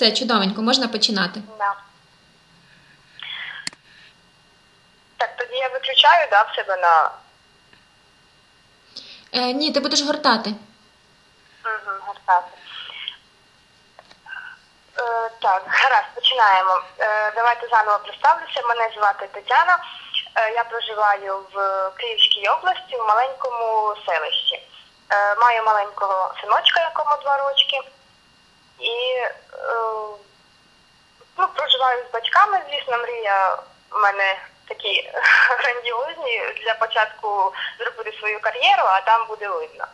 Все, чудовенько, можна починати. Да. Так, тоді я виключаю, да, в себе на Е, ні, ти будеш гортати. угу, гортати. Е, так, гаразд, починаємо. Е, давайте заново представлюся. Мене звати Тетяна. Е, я проживаю в Київській області в маленькому селищі. Е, маю маленького синочка, якому два рочки. І е, ну, проживаю з батьками, звісно, мрія в мене такі грандіозні. Для початку зробити свою кар'єру, а там буде видно.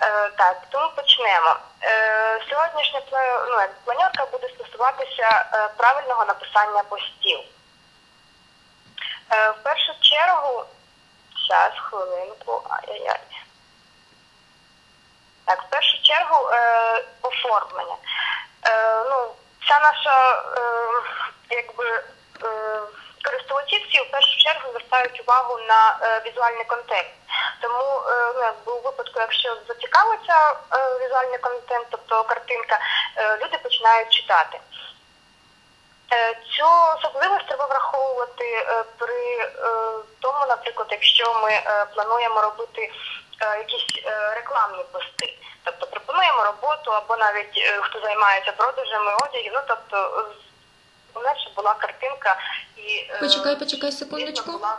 Е, так, тому почнемо. Е, сьогоднішня ну, планерка буде стосуватися е, правильного написання постів. Е, в першу чергу, зараз, хвилинку, ай-яй-яй. Так, в першу чергу е, оформлення. Е, ну, вся наша е, якби, е, користувачі всі в першу чергу звертають увагу на е, візуальний контекст. Тому е, ну, випадку, якщо зацікавиться е, візуальний контент, тобто картинка, е, люди починають читати. Е, Цю особливість треба враховувати е, при е, тому, наприклад, якщо ми плануємо робити якісь е, рекламні пости. Тобто пропонуємо роботу або навіть е, хто займається продажами одягів, ну тобто нас ще була картинка і е, Почекай, почекай секундочку. була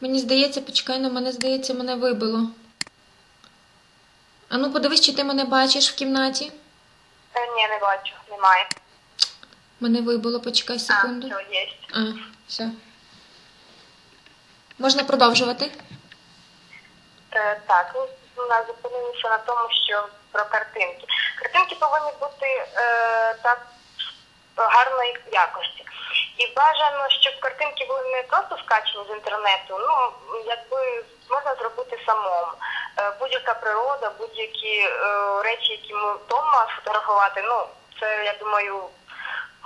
Мені здається, почекай, на мене здається, мене вибило. Ану, подивись, чи ти мене бачиш в кімнаті. Е, Ні, не бачу, немає. Мене вибило, почекай А, секунду. все, є. А, все. Можна продовжувати? Е, Так, ну, у нас зупинилися на тому, що про картинки. Картинки повинні бути е, так гарної якості. І бажано, щоб картинки були не просто скачені з інтернету, ну якби можна зробити самому. Е, будь-яка природа, будь-які е, речі, які ми вдома сфотографувати, ну це я думаю.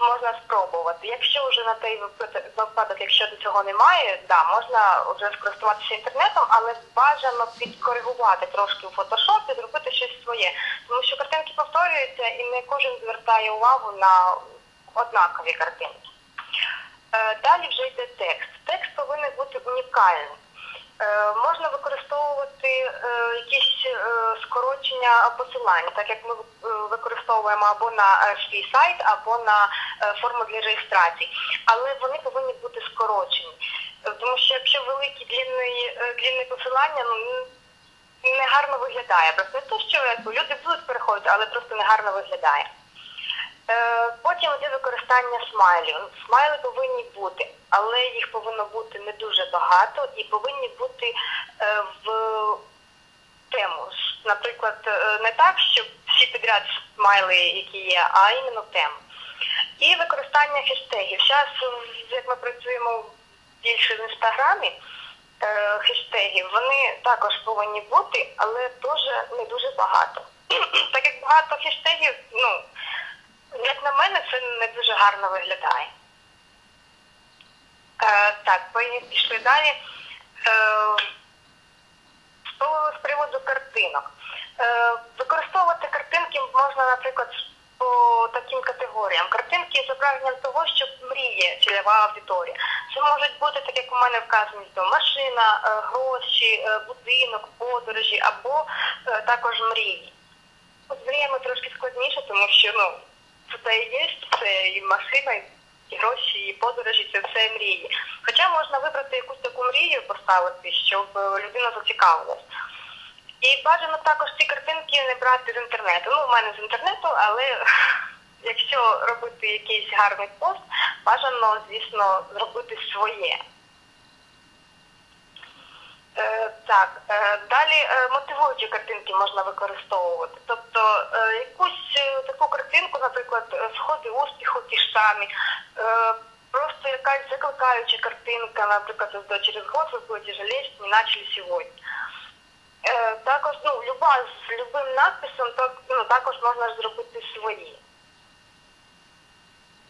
Можна спробувати. Якщо вже на той випадок, якщо до цього немає, да, можна вже скористуватися інтернетом, але бажано підкоригувати трошки у фотошопі, зробити щось своє. Тому що картинки повторюються і не кожен звертає увагу на однакові картинки. Е, Далі вже йде текст. Текст повинен бути унікальним. Е, Можна використовувати е, якісь е, скорочення посилань, так як ми використовуємо або на свій сайт, або на форму для реєстрації. Але вони повинні бути скорочені. Тому що якщо великі длінні, длінні посилання, ну не гарно виглядає. Просто не те, що люди будуть переходити, але просто не гарно виглядає. Е, Потім йде використання смайлів. Смайли повинні бути, але їх повинно бути не дуже багато і повинні бути е, в тему. Наприклад, е, не так, щоб всі підряд смайли, які є, а іменно тему. І використання хештегів. Зараз, як ми працюємо більше в інстаграмі, хештегів, вони також повинні бути, але теж не дуже багато. Так як багато хештегів, ну, як на мене, це не дуже гарно виглядає. Е, так, пішли далі. Е, з приводу картинок. Е, використовувати картинки можна, наприклад, по таким категоріям. Картинки зображенням того, що мріє цільова аудиторія. Це можуть бути, так як у мене вказано, то машина, е, гроші, е, будинок, подорожі або е, також мрії. З мріями трошки складніше, тому що ну, це і є, це і машина, і гроші, і подорожі, це все мрії. Хоча можна вибрати якусь таку мрію поставити, щоб е, людина зацікавилась. І бажано також ці картинки не брати з інтернету. Ну, в мене з інтернету, але якщо робити якийсь гарний пост, бажано, звісно, зробити своє. Е, так, е, далі е, мотивуючі картинки можна використовувати. Тобто якусь таку картинку, наприклад, сходи успіху ті ж самі, просто якась закликаюча картинка, наприклад, до через год ви будете жаліти, не начали сьогодні. Також ну, люба з любим надписом так, ну, також можна зробити свої.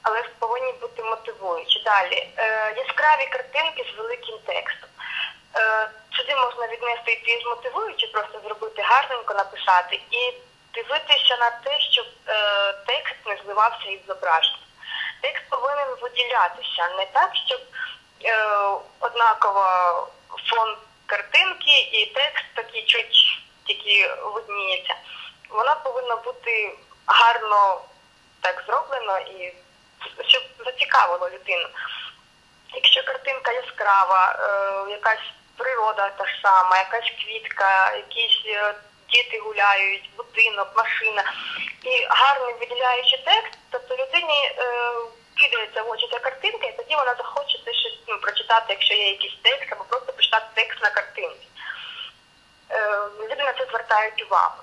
Але повинні бути мотивуючі. Далі. Яскраві картинки з великим текстом. Е, сюди можна віднести і з мотивуючі, просто зробити гарненько, написати, і дивитися на те, щоб е, текст не зливався із зображенням. Текст повинен виділятися не так, щоб е, однаково фон картинки і текст такий чуть тільки видніється. Воно повинно бути гарно так зроблено і щоб зацікавило людину. Якщо картинка яскрава, якась природа та ж сама, якась квітка, якісь е, діти гуляють, будинок, машина, і гарний виділяючий текст, тобто людині е, кидається в очі ця картинка, і тоді вона захоче те щось ну, прочитати, якщо є якийсь текст, або просто почитати текст на картинці. Е, люди на це звертають увагу.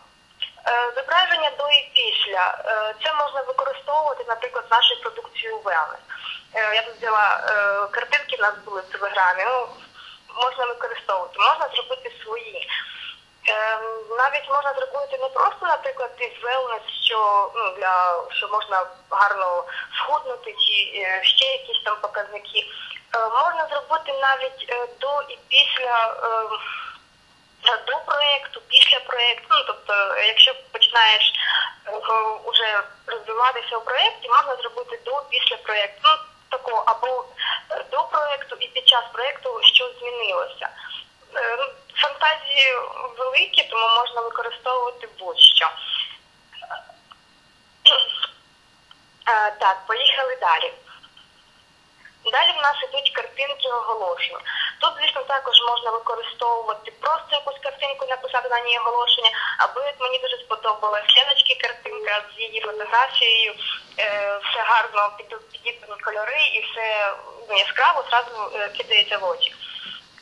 Е, Зображення до і після. Е, Це можна використовувати, наприклад, в нашій продукції у Wellness. Я тут взяла картинки, в нас були в телеграмі. Ну, можна використовувати, можна зробити свої. Е, Навіть можна зробити не просто, наприклад, із wellness, що ну для що можна гарно схуднути, чи е, ще якісь там показники. Е, Можна зробити навіть е, до і після. е, до проєкту, після проєкту, ну тобто, якщо починаєш е, уже розвиватися у проєкті, можна зробити до після проєкту. Ну, такого або до проєкту і під час проєкту змінилося. Е, Фантазії великі, тому можна використовувати будь-що. Е, Так, поїхали далі. Далі в нас ідуть картинки оголошень. Тут, звісно, також можна використовувати просто якусь картинку, написати на ній оголошення, як мені дуже сподобалась Леночки картинка з її фотографією, е, все гарно під- підібрані кольори і все ну, яскраво зразу е, кидається в очі.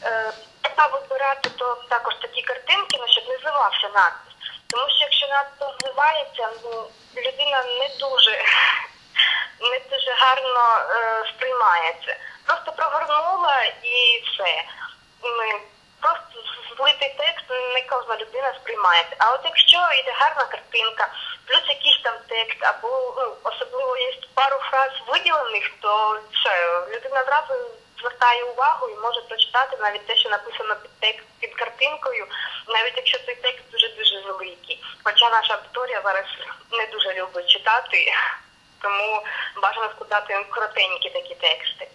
Е, Треба вибирати то також такі картинки, ну, щоб не зливався надпис. Тому що якщо надпис зливається, ну, людина не дуже не дуже гарно е, сприймає це. Просто прогорнула і все. Ми просто злитий текст не кожна людина сприймає. А от якщо йде гарна картинка, плюс якийсь там текст, або ну, особливо є пару фраз виділених, то все, людина зразу звертає увагу і може прочитати навіть те, що написано під текст під картинкою, навіть якщо цей текст дуже дуже великий. Хоча наша аудиторія зараз не дуже любить читати, тому бажано складати коротенькі такі тексти.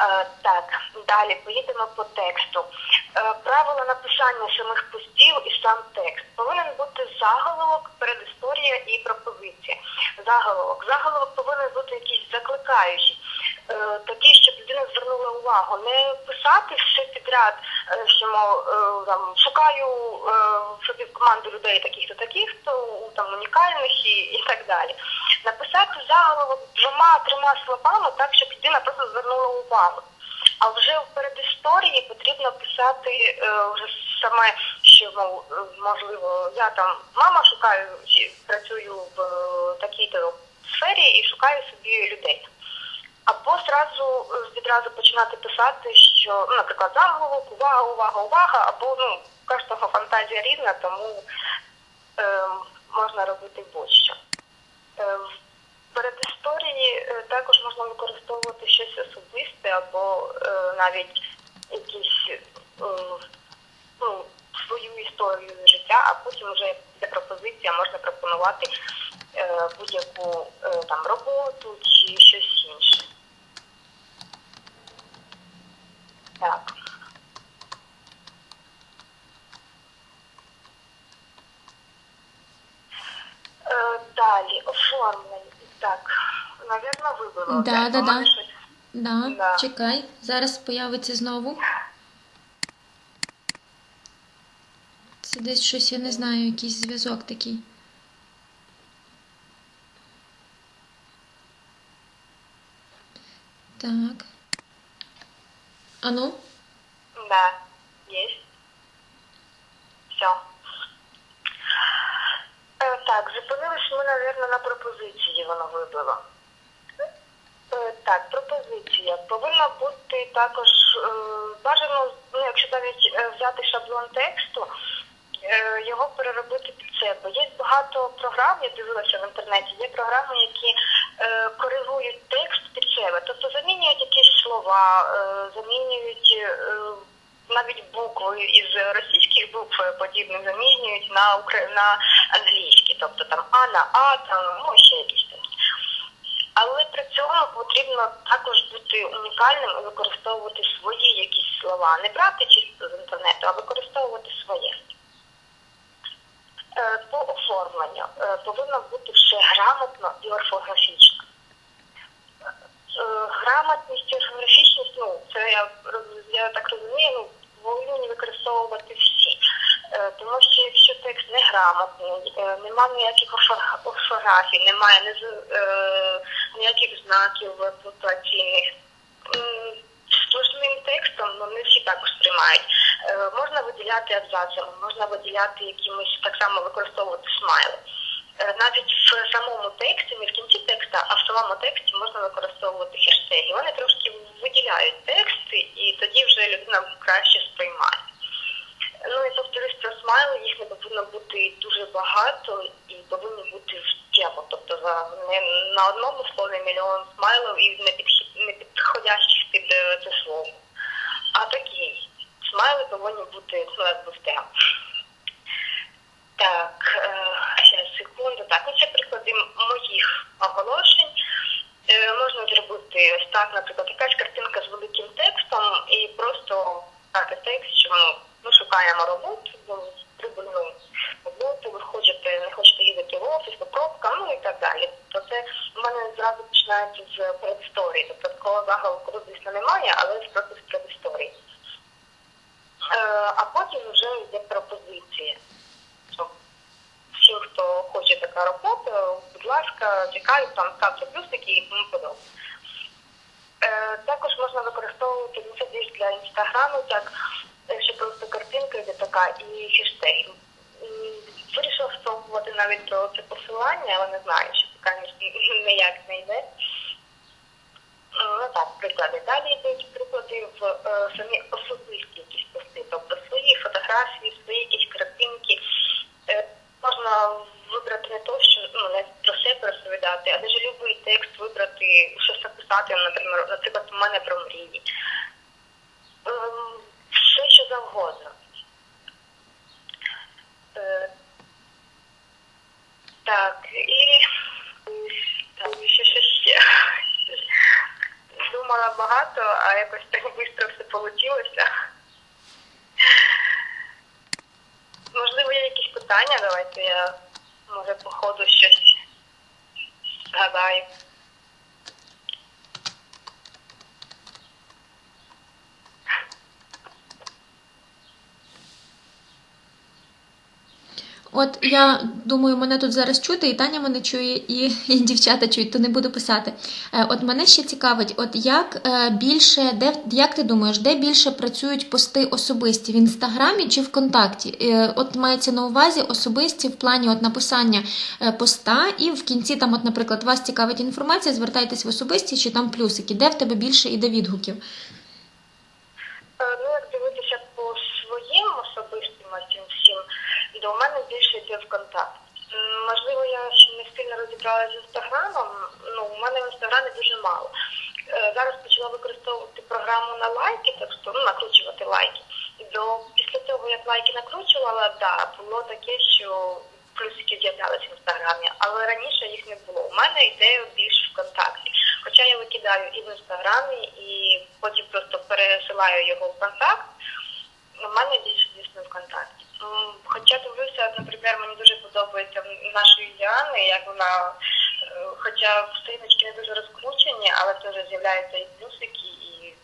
Е, так, далі поїдемо по тексту. Е, правила написання самих постів і сам текст. Повинен бути заголовок, передісторія і пропозиція. Заголовок. Заголовок повинен бути якийсь закликаючий, е, такий, щоб людина звернула увагу. Не писати все підряд, е, що мов, е, там, шукаю е, собі в команду людей таких-то таких-то, там унікальних і, і так далі. Написати заголовок двома-трьома словами так, щоб людина просто звернула увагу. А вже в передісторії потрібно писати е, вже саме, що мов, е, можливо, я там мама шукаю працюю в е, такій-то сфері і шукаю собі людей. Або зразу е, відразу починати писати, що, ну, наприклад, заголовок, увага, увага, увага, або ну, кожного фантазія різна, тому е, можна робити будь-що. Е, в передісторії е, також можна використовувати щось особисте або е, навіть якісь е, ну, свою історію життя, а потім вже де пропозиція можна пропонувати е, будь-яку е, там роботу чи щось інше. Так. Е, Далі, оформлення. Так, навірно, вибило. Да, Так, да, у мене да. щось- Да, Да. чекай, зараз появиться знову. Це десь щось, я не знаю, якийсь зв'язок такий. Так. Ану? Да, есть. Все. Е, так, зупинились ми, мабуть, на пропозиції воно вибило. Е, так, пропозиція. Повинна бути також е, бажано, ну, якщо навіть е, взяти шаблон тексту, його переробити під себе. Є багато програм, я дивилася в інтернеті, є програми, які коригують текст під себе, тобто замінюють слова, е, замінюють е, навіть букви із російських букв подібних замінюють на на англійські, тобто там А на А, там ну ще якісь такі. Але при цьому потрібно також бути унікальним і використовувати свої якісь слова, не брати чисто з інтернету, а використовувати своє. Е, По оформленню повинно бути все грамотно і орфографічно. Е, Грамотність і орфографічність, ну це я роз- я так розумію, ну повинні використовувати всі. Е, Тому що якщо текст не грамотний, е, немає ніяких орфо- орфографій, немає ні ніяких знаків пунктуаційних. м, Сплошним текстом ну, не всі також сприймають. Е, Можна виділяти абзацами, можна виділяти якимось так само використовувати смайли. Е, Навіть в самому тексті, не в кінці текста, а в самому тексті можна використовувати хештеги. Вони трошки виділяють тексти, і тоді вже людина краще сприймає. Ну і повторюсь про смайли, їх не повинно бути дуже багато і повинні бути в тему. Тобто за не на одному слові мільйон смайлів і не підхід не підходящих під е, це слово. А такі смайли повинні бути ну, якби в тему. Так, ще секунду. Так, ну це приклади моїх оголошень. Е, можна зробити ось так, наприклад, якась картинка з великим текстом і просто дати текст, ми шукаємо роботу, ну, прибульну роботу, ви хочете, не хочете їздити в офіс, по пробкам, ну і так далі. Це в мене зразу починається з передісторії. Тобто такого заголовку звісно, немає, але просто з передісторії. Е, а потім вже йде пропозиція. Всім, хто хоче така робота, будь ласка, чекаю, там ставте плюсики і тому подобне. Також можна використовувати ну, більш для інстаграму, так картинка йде така і хештеги. Вирішила спробувати навіть про це посилання, але не знаю, що поки ніяк не йде. Ну так, приклади. Далі йдуть приклади в е, самі особисті якісь пости, тобто свої фотографії, свої якісь картинки. Е, можна вибрати не то, що ну, не про себе розповідати, а навіть будь-який текст вибрати, щось написати, наприклад, у мене про мрії. Що завгодно. Е, так, і так, що ще ще. Думала багато, а якось так швидко все вийшло. Можливо, є якісь питання, давайте я може по ходу щось згадаю. От я думаю, мене тут зараз чути, і Таня мене чує, і, і дівчата чують, то не буду писати. Е, От мене ще цікавить, от як е, більше, де як ти думаєш, де більше працюють пости особисті в інстаграмі чи ВКонтакті? Е, От мається на увазі особисті в плані от написання поста, і в кінці там, от, наприклад, вас цікавить інформація, звертайтесь в особисті, чи там плюсики, де в тебе більше іде відгуків? Е, Ну, як дивитися по своїм особистим цим всім, то у мене більше йде ВКонтакт. М, Можливо, я не сильно розібралася з інстаграмом. Ну, у мене в інстаграмі дуже мало. Е, Зараз почала використовувати програму на лайки, тобто ну, накручувати лайки. До після того, як лайки накручувала, да, було таке, що плюсики з'являлися в інстаграмі, але раніше їх не було. У мене йде більш ВКонтакті. Хоча я викидаю і в інстаграмі, і потім просто пересилаю його в контакт. У мене більше дійсно ВКонтакті. М, Хоча дивлюся, от, наприклад, мені дуже подобається нашої Діани, як вона, е, хоча сторіночки не дуже розкручені, але теж з'являються і плюсики, і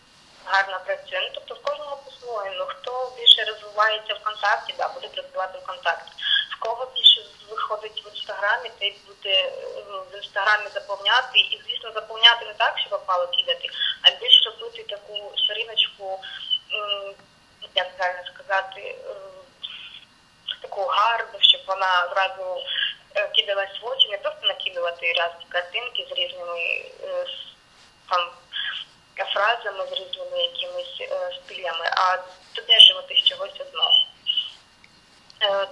гарно працює. Ну, тобто в кожному по-своєму. Хто більше розвивається ВКонтакті, да, буде працювати ВКонтакті. В кого більше виходить в інстаграмі, той буде е, ну, в інстаграмі заповняти. І, звісно, заповняти не так, що попало кидати, а більше робити таку сторіночку, як правильно сказати, е, таку гарну, щоб вона зразу е, кидалась в очі, не просто накидувати різні картинки з різними е, там фразами, з різними якимись е, стилями, а додержуватись чогось одного.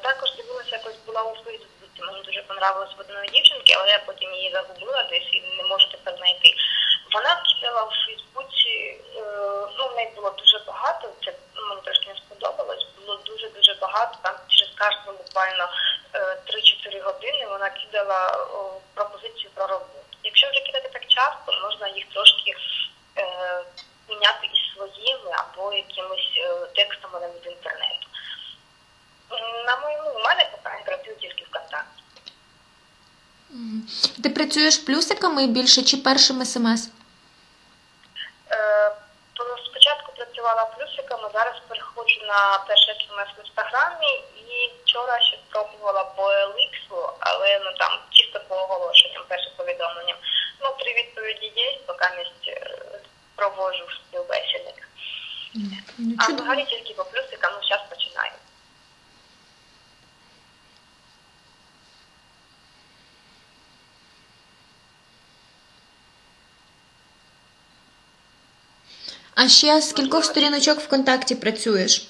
Також дивилася, якось була у Фейсбуці. Мені дуже понравилось в одної дівчинки, але я потім її загубила десь і не можу тепер знайти. Вона кидала у Фейсбуці, ну в неї було дуже багато, це ну, мені трошки багато, там через кожну буквально е, 3-4 години вона кидала о, пропозицію про роботу. Якщо вже кидати так часто, можна їх трошки е, міняти із своїми або якимись е, текстами навіть з інтернету. М, На моєму у мене поки працює тільки ВКонтакті. Мгм. Працюєш плюсиками більше чи першим смс? Е, то спочатку працювала плюсиками, зараз переходжу на перший смс в інстаграмі і вчора ще спробувала по еліксу, але ну там чисто по оголошенням, першим повідомленням. Ну, три відповіді є, поки не проводжу співбесіди. Ну, А взагалі тільки по плюсикам, ну зараз А ще з кількох сторіночок ВКонтакті працюєш?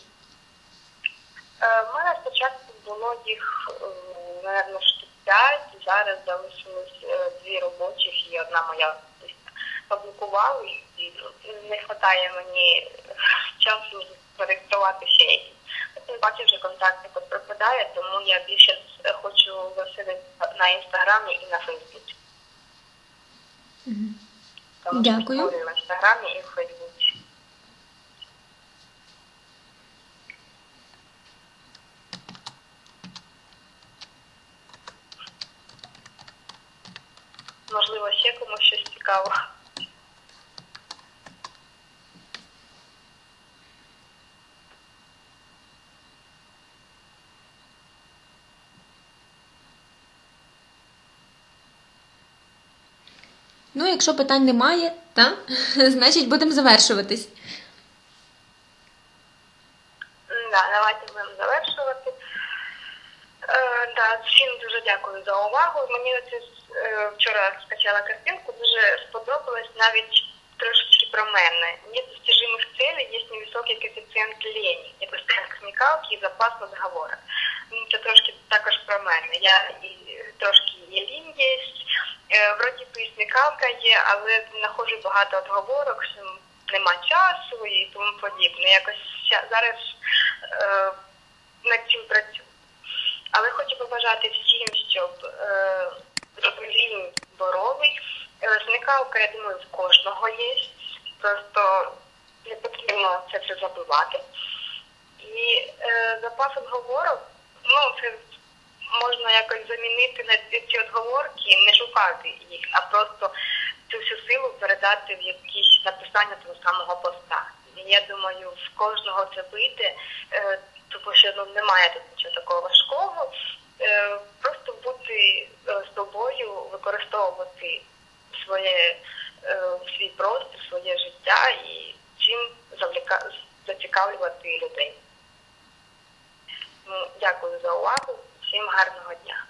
Е, В мене спочатку було їх, е, напевно, штук 5, зараз залишилось е, дві робочих і одна моя публікувала, і не вистачає мені часу зареєструвати ще якісь. Тим паче вже контакт якось пропадає, тому я більше е, хочу висити на інстаграмі і на Фейсбуці. Тому що Дякую. в інстаграмі і в Фейсбуці. Можливо, ще комусь щось цікаво. Ну, якщо питань немає, та? значить будемо завершуватись. Да, давайте будемо завершувати. Е, да, всім дуже дякую за увагу. Мені оце е, вчора скачала картинку, дуже сподобалось навіть трошечки про мене. Нет достижимых целей, есть невисокий коефіцієнт лені, якось так смікалки і запас розговорок. Ну, це трошки також про мене. Я і трошки є, е, вроді би і смікалка є, але знаходжу багато отговорок, що нема часу і тому подібне. Якось зараз е, над цим працюю. Але хочу побажати всім, щоб е, лінь боровий. Е, Зникалка, я думаю, в кожного є. Просто не потрібно це все забувати. І е, запас отговорок, ну, це можна якось замінити на ці отговорки, не шукати їх, а просто цю всю силу передати в якісь написання того самого поста. І я думаю, в кожного це вийде, е, тому що ну, немає тут нічого такого важкого. Е, просто бути е, з собою, використовувати своє, е, свій простір, своє життя і чим завліка, зацікавлювати людей. Дякую за увагу. Всім гарного дня.